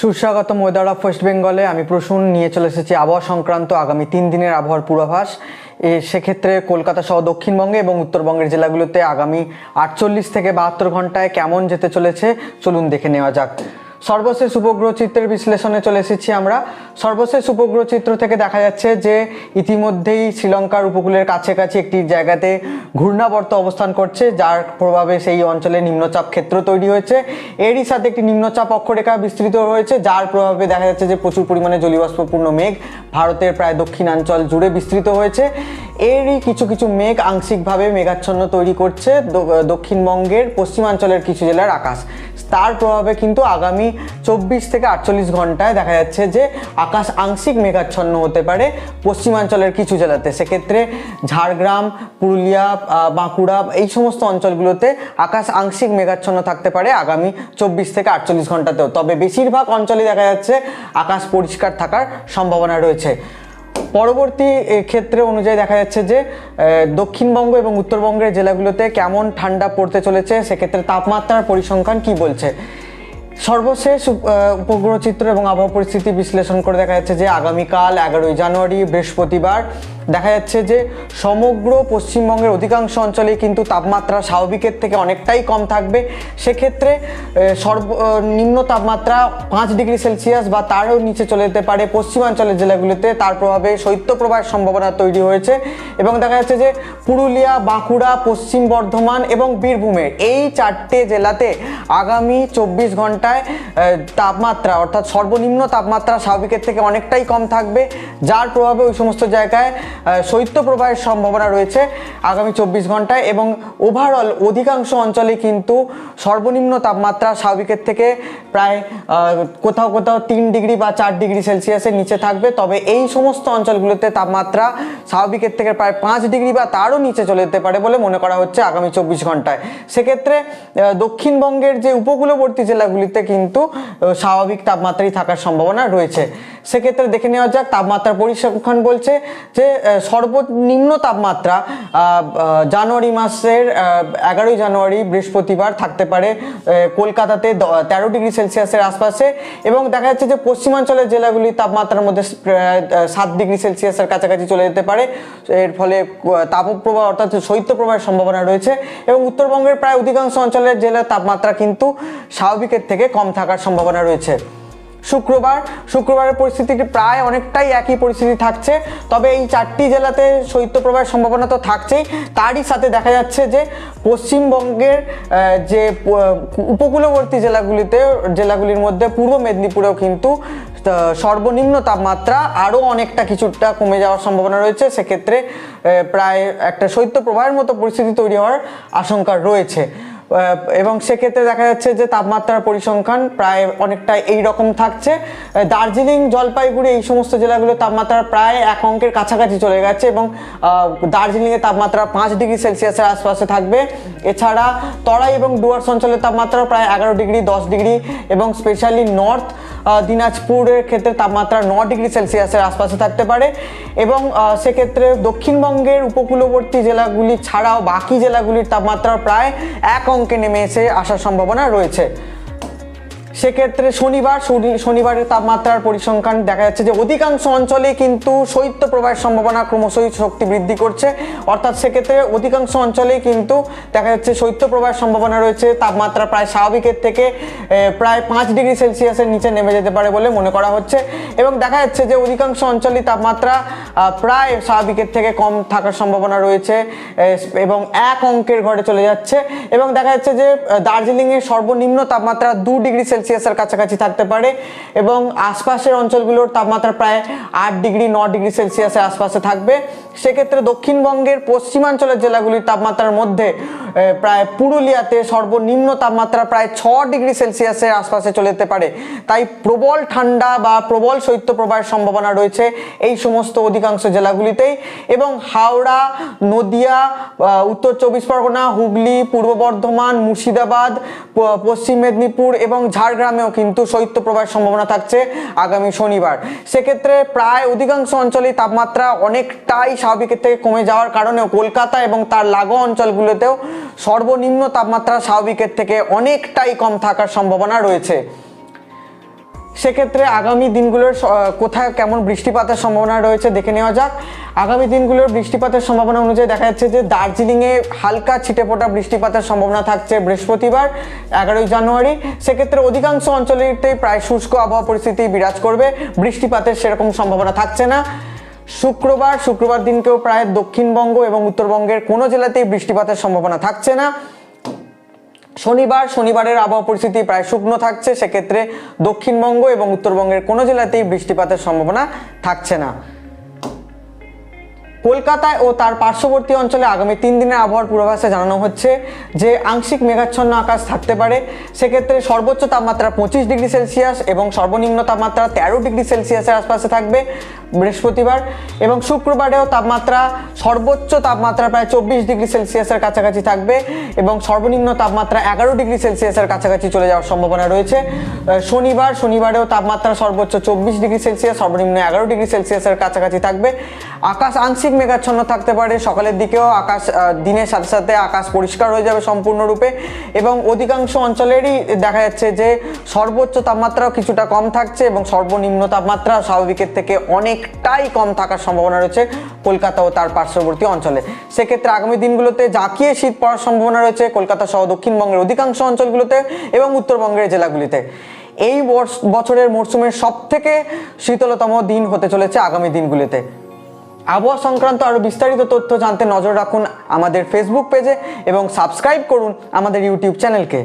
সুস্বাগতম weather of West বেঙ্গলে আমি প্রসূন, নিয়ে চলে এসেছি আবহাওয়া সংক্রান্ত আগামী তিন দিনের আবহাওয়ার পূর্বাভাস। এ, সেক্ষেত্রে কলকাতা সহ দক্ষিণবঙ্গে এবং উত্তরবঙ্গের জেলাগুলোতে আগামী আটচল্লিশ থেকে বাহাত্তর ঘন্টায় কেমন যেতে চলেছে, চলুন দেখে নেওয়া যাক। সর্বশেষ উপগ্রহ চিত্রের বিশ্লেষণে চলে এসেছি আমরা। সর্বশেষ উপগ্রহ চিত্র থেকে দেখা যাচ্ছে যে ইতিমধ্যেই শ্রীলঙ্কার উপকূলের কাছাকাছি একটি জায়গাতে ঘূর্ণাবর্ত অবস্থান করছে, যার প্রভাবে সেই অঞ্চলে নিম্নচাপ ক্ষেত্র তৈরি হয়েছে। এরই সাথে একটি নিম্নচাপ অক্ষরেখা বিস্তৃত হয়েছে, যার প্রভাবে দেখা যাচ্ছে যে প্রচুর পরিমাণে জলীয়বাষ্পপূর্ণ মেঘ ভারতের প্রায় দক্ষিণাঞ্চল জুড়ে বিস্তৃত হয়েছে। এরই কিছু কিছু মেঘ আংশিকভাবে মেঘাচ্ছন্ন তৈরি করছে দক্ষিণবঙ্গের পশ্চিমাঞ্চলের কিছু জেলার আকাশ। তার প্রভাবে কিন্তু আগামী চব্বিশ থেকে আটচল্লিশ ঘন্টায় দেখা যাচ্ছে যে আকাশ আংশিক মেঘাচ্ছন্ন হতে পারে। পশ্চিমাঞ্চলের কিছু জেলাতে সেক্ষেত্রে ঝাড়গ্রাম, পুরুলিয়া বাঁকুড়া এই সমস্ত অঞ্চলগুলোতে আকাশ আংশিক মেঘাচ্ছন্ন থাকতে পারে আগামী চব্বিশ থেকে আটচল্লিশ ঘন্টাতেও। তবে বেশিরভাগ অঞ্চলে দেখা যাচ্ছে আকাশ পরিষ্কার থাকার সম্ভাবনা রয়েছে। পরবর্তী ক্ষেত্রে অনুযায়ী দেখা যাচ্ছে যে দক্ষিণবঙ্গ এবং উত্তরবঙ্গের জেলাগুলোতে কেমন ঠান্ডা পড়তে চলেছে, সেক্ষেত্রে তাপমাত্রার পরিসংখ্যান কি বলছে? সর্বশেষ, উপ- উপগ্রহ চিত্র এবং আবহাওয়া পরিস্থিতি বিশ্লেষণ করে দেখা যাচ্ছে যে, আগামীকাল এগারোই জানুয়ারি, বৃহস্পতিবার দেখা যাচ্ছে যে সমগ্র পশ্চিমবঙ্গের অধিকাংশ অঞ্চলে কিন্তু তাপমাত্রা স্বাভাবিকের থেকে অনেকটাই কম থাকবে। সেক্ষেত্রে সর্ব নিম্ন তাপমাত্রা পাঁচ ডিগ্রি সেলসিয়াস বা তারও নিচে চলে যেতে পারে পশ্চিমাঞ্চলের জেলাগুলিতে। তার প্রভাবে শৈত্যপ্রবাহের সম্ভাবনা তৈরি হয়েছে এবং দেখা যাচ্ছে যে পুরুলিয়া, বাঁকুড়া, পশ্চিম বর্ধমান এবং বীরভূমের এই চারটে জেলাতে আগামী চব্বিশ ঘন্টায় তাপমাত্রা অর্থাৎ সর্বনিম্ন তাপমাত্রা স্বাভাবিকের থেকে অনেকটাই কম থাকবে। যার প্রভাবে ওই সমস্ত জায়গায় শৈত্যপ্রবাহের সম্ভাবনা রয়েছে আগামী চব্বিশ ঘন্টায় এবং ওভারঅল অধিকাংশ অঞ্চলে কিন্তু সর্বনিম্ন তাপমাত্রা স্বাভাবিকের থেকে প্রায় কোথাও কোথাও তিন ডিগ্রি বা চার ডিগ্রি সেলসিয়াসের নিচে থাকবে। তবে এই সমস্ত অঞ্চলগুলোতে তাপমাত্রা স্বাভাবিকের থেকে প্রায় পাঁচ ডিগ্রি বা তারও নিচে চলে যেতে পারে বলে মনে করা হচ্ছে আগামী চব্বিশ ঘন্টায়। সেক্ষেত্রে দক্ষিণবঙ্গের যে উপকূলবর্তী জেলাগুলিতে কিন্তু স্বাভাবিক তাপমাত্রাই থাকার সম্ভাবনা রয়েছে। সেক্ষেত্রে দেখে নেওয়া যাক তাপমাত্রা পরিসংখ্যান বলছে যে সর্বনিম্ন তাপমাত্রা জানুয়ারি মাসের এগারোই জানুয়ারি বৃহস্পতিবার থাকতে পারে কলকাতাতে তেরো ডিগ্রি সেলসিয়াসের আশপাশে এবং দেখা যাচ্ছে যে পশ্চিমাঞ্চলের জেলাগুলি তাপমাত্রার মধ্যে সাত ডিগ্রি সেলসিয়াসের কাছাকাছি চলে যেতে পারে। এর ফলে তাপপ্রবাহ অর্থাৎ শৈত্যপ্রবাহের সম্ভাবনা রয়েছে এবং উত্তরবঙ্গের প্রায় অধিকাংশ অঞ্চলের জেলার তাপমাত্রা কিন্তু স্বাভাবিকের থেকে কম থাকার সম্ভাবনা রয়েছে। শুক্রবার, শুক্রবারের পরিস্থিতি প্রায় অনেকটাই একই পরিস্থিতি থাকছে, তবে এই চারটি জেলাতে শৈত্যপ্রবাহের সম্ভাবনা তো থাকছেই। তারই সাথে দেখা যাচ্ছে যে পশ্চিমবঙ্গের যে উপকূলবর্তী জেলাগুলিতে, জেলাগুলির মধ্যে পূর্ব মেদিনীপুরেও কিন্তু সর্বনিম্ন তাপমাত্রা আরও অনেকটা কিছুটা কমে যাওয়ার সম্ভাবনা রয়েছে। সেক্ষেত্রে প্রায় একটা শৈত্যপ্রবাহের মতো পরিস্থিতি তৈরি হওয়ার আশঙ্কা রয়েছে। এবং সেক্ষেত্রে দেখা যাচ্ছে যে তাপমাত্রার পরিসংখ্যান প্রায় অনেকটা এই রকম থাকছে দার্জিলিং, জলপাইগুড়ি এই সমস্ত জেলাগুলোর তাপমাত্রা প্রায় এক অঙ্কের কাছাকাছি চলে গেছে এবং দার্জিলিংয়ে তাপমাত্রা পাঁচ ডিগ্রি সেলসিয়াসের আশপাশে থাকবে। এছাড়া তরাই এবং ডুয়ার্স অঞ্চলের তাপমাত্রা প্রায় এগারো ডিগ্রি, দশ ডিগ্রি এবং স্পেশালি নর্থ দিনাজপুরের ক্ষেত্রে তাপমাত্রা ন ডিগ্রি সেলসিয়াসের আশপাশে থাকতে পারে এবং সেক্ষেত্রে দক্ষিণবঙ্গের উপকূলবর্তী জেলাগুলি ছাড়াও বাকি জেলাগুলির তাপমাত্রা প্রায় এক অঙ্কে নেমে এসে আসার সম্ভাবনা রয়েছে। সেক্ষেত্রে শনিবার, শনি- শনিবারের তাপমাত্রার পরিসংখ্যান দেখা যাচ্ছে যে অধিকাংশ অঞ্চলে কিন্তু শৈত্য প্রবাহের সম্ভাবনা ক্রমশই শক্তি বৃদ্ধি করছে। অর্থাৎ সেক্ষেত্রে অধিকাংশ অঞ্চলেই কিন্তু দেখা যাচ্ছে শৈত্য প্রবাহের সম্ভাবনা রয়েছে। তাপমাত্রা প্রায় স্বাভাবিকের থেকে প্রায় পাঁচ ডিগ্রি সেলসিয়াসের নিচে নেমে যেতে পারে বলে মনে করা হচ্ছে। এবং দেখা যাচ্ছে যে অধিকাংশ অঞ্চলেই তাপমাত্রা প্রায় স্বাভাবিকের থেকে কম থাকার সম্ভাবনা রয়েছে। এবং এক অঙ্কের ঘরে চলে যাচ্ছে। এবং দেখা যাচ্ছে যে দার্জিলিংয়ের সর্বনিম্ন তাপমাত্রা দু ডিগ্রি সেলসিয়াসের কাছাকাছি থাকতে পারে এবং আশপাশের অঞ্চলগুলোর তাপমাত্রা প্রায় আট ডিগ্রি, ন ডিগ্রি সেলসিয়াসের আশপাশে থাকবে। সেক্ষেত্রে দক্ষিণবঙ্গের পশ্চিমাঞ্চলের জেলাগুলির তাপমাত্রার মধ্যে প্রায় পুরুলিয়াতে সর্বনিম্ন তাপমাত্রা প্রায় ছ ডিগ্রি সেলসিয়াসের আশপাশে চলে যেতে পারে। তাই প্রবল ঠান্ডা বা প্রবল শৈত্যপ্রবাহের সম্ভাবনা রয়েছে এই সমস্ত অধিকাংশ জেলাগুলিতেই এবং হাওড়া, নদিয়া উত্তর চব্বিশ পরগনা, হুগলি, পূর্ব বর্ধমান, মুর্শিদাবাদ পশ্চিম মেদিনীপুর এবং ঝাড়গ্রামেও কিন্তু শৈত্যপ্রবাহের সম্ভাবনা থাকছে আগামী শনিবার। সেক্ষেত্রে প্রায় অধিকাংশ অঞ্চলেই তাপমাত্রা অনেকটাই স্বাভাবিকের থেকে কমে যাওয়ার কারণেও কলকাতা এবং তার লাগো অঞ্চলগুলোতেও সর্বনিম্ন তাপমাত্রা স্বাভাবিকের থেকে অনেকটাই কম থাকার সম্ভাবনা রয়েছে। সেক্ষেত্রে আগামী দিনগুলোর কোথায় কেমন বৃষ্টিপাতের সম্ভাবনা রয়েছে দেখে নেওয়া যাক। আগামী দিনগুলোর বৃষ্টিপাতের সম্ভাবনা অনুযায়ী দেখা যাচ্ছে যে দার্জিলিংয়ে হালকা ছিটেফোঁটা বৃষ্টিপাতের সম্ভাবনা থাকছে বৃহস্পতিবার, এগারোই জানুয়ারি। সেক্ষেত্রে অধিকাংশ অঞ্চলেতেই প্রায় শুষ্ক আবহাওয়া পরিস্থিতি বিরাজ করবে। বৃষ্টিপাতের সেরকম সম্ভাবনা থাকছে না। শুক্রবার শুক্রবার দিনকেও প্রায় দক্ষিণবঙ্গ এবং উত্তরবঙ্গের কোনো জেলাতেই বৃষ্টিপাতের সম্ভাবনা থাকছে না। শনিবার, শনিবারের আবহাওয়া পরিস্থিতি প্রায় শুকনো থাকছে, সেক্ষেত্রে দক্ষিণবঙ্গ এবং উত্তরবঙ্গের কোনো জেলাতেই বৃষ্টিপাতের সম্ভাবনা থাকছে না। কলকাতায় ও তার পার্শ্ববর্তী অঞ্চলে আগামী তিন দিনের আবহাওয়ার পূর্বাভাসে জানানো হচ্ছে যে আংশিক মেঘাচ্ছন্ন আকাশ থাকতে পারে। সেক্ষেত্রে সর্বোচ্চ তাপমাত্রা পঁচিশ ডিগ্রি সেলসিয়াস এবং সর্বনিম্ন তাপমাত্রা তেরো ডিগ্রি সেলসিয়াসের আশপাশে থাকবে বৃহস্পতিবার এবং শুক্রবারেও তাপমাত্রা সর্বোচ্চ তাপমাত্রা প্রায় চব্বিশ ডিগ্রি সেলসিয়াসের কাছাকাছি থাকবে এবং সর্বনিম্ন তাপমাত্রা এগারো ডিগ্রি সেলসিয়াসের কাছাকাছি চলে যাওয়ার সম্ভাবনা রয়েছে। শনিবার, শনিবারেও তাপমাত্রা সর্বোচ্চ চব্বিশ ডিগ্রি সেলসিয়াস, সর্বনিম্ন এগারো ডিগ্রি সেলসিয়াসের কাছাকাছি থাকবে। আকাশ আংশিক মেঘাচ্ছন্ন থাকতে পারে। সকালের দিকেও আকাশ দিনের সাথে সাথে আকাশ পরিষ্কার হয়ে যাবে সম্পূর্ণরূপে এবং অধিকাংশ অঞ্চলেরই দেখা যাচ্ছে যে সর্বোচ্চ তাপমাত্রাও কিছুটা কম থাকছে এবং সর্বনিম্ন তাপমাত্রা স্বাভাবিকের থেকে অনেকটাই কম থাকার সম্ভাবনা রয়েছে কলকাতা ও তার পার্শ্ববর্তী অঞ্চলে। সেক্ষেত্রে আগামী দিনগুলোতে জাঁকিয়ে শীত পড়ার সম্ভাবনা রয়েছে কলকাতা সহ দক্ষিণবঙ্গের অধিকাংশ অঞ্চলগুলোতে এবং উত্তরবঙ্গের জেলাগুলিতে। এই বছরের মরশুমের সব থেকে শীতলতম দিন হতে চলেছে আগামী দিনগুলিতে। আবহাওয়া সংক্রান্ত আরও বিস্তারিত তথ্য জানতে নজর রাখুন আমাদের ফেসবুক পেজে এবং সাবস্ক্রাইব করুন আমাদের ইউটিউব চ্যানেলকে